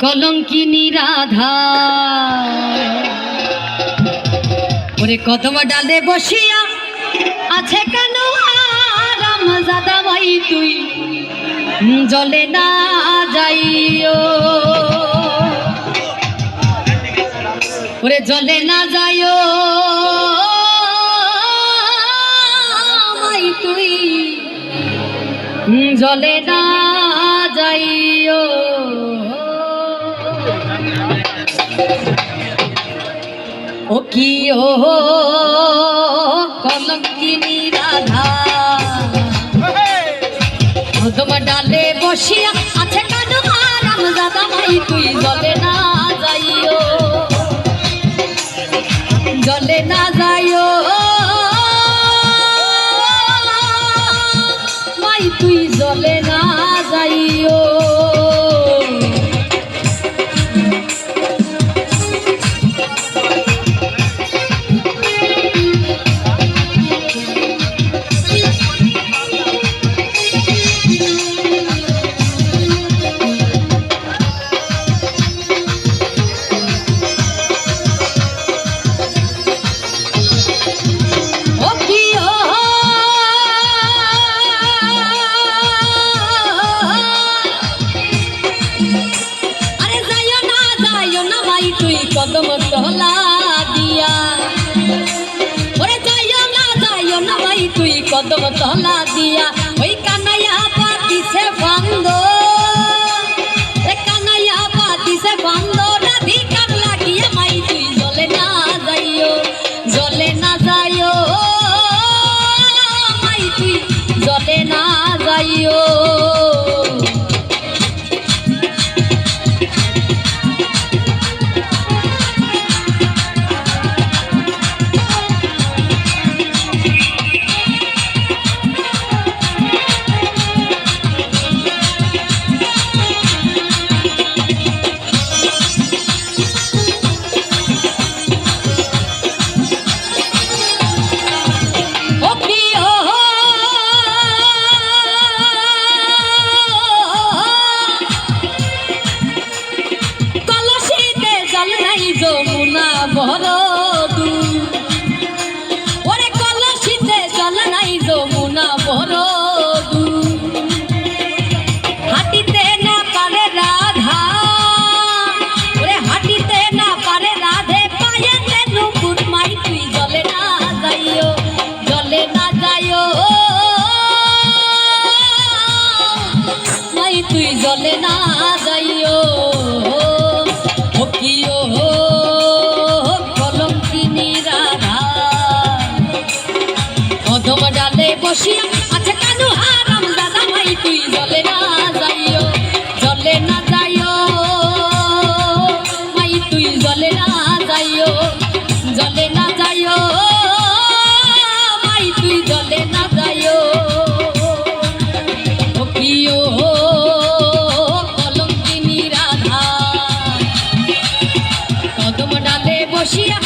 কলঙ্কিনী রাধা। ওরে কদম ডালে বসিয়া আছে কেন দাদা ভাই তুই? জলে না যাইও। ওরে জলে না যাইও। মাই তুই জলে না যাইও। ও কি ও কলঙ্কিনী রাধা। কদম ডালে বসিয়া আছে কানু আরাম, দাদা ভাই, তুই জলে না যাইও। জলে না কদম তলা দিয়া। ওরে যাইও না যাইও না ভাই তুই কদম দিয়া। তুই জলে না যাইও ও কি বসিয়া আছে কানু আরাম দাদা ভাই? তুই জলে না যাইও, জলে না যাইও। মাই তুই জলে না যাইও, জলে না যাইও। মাই তুই জলে না যাইও। ও প্রিয় কলঙ্কিনী রাধা, কদম ডালে বসিয়া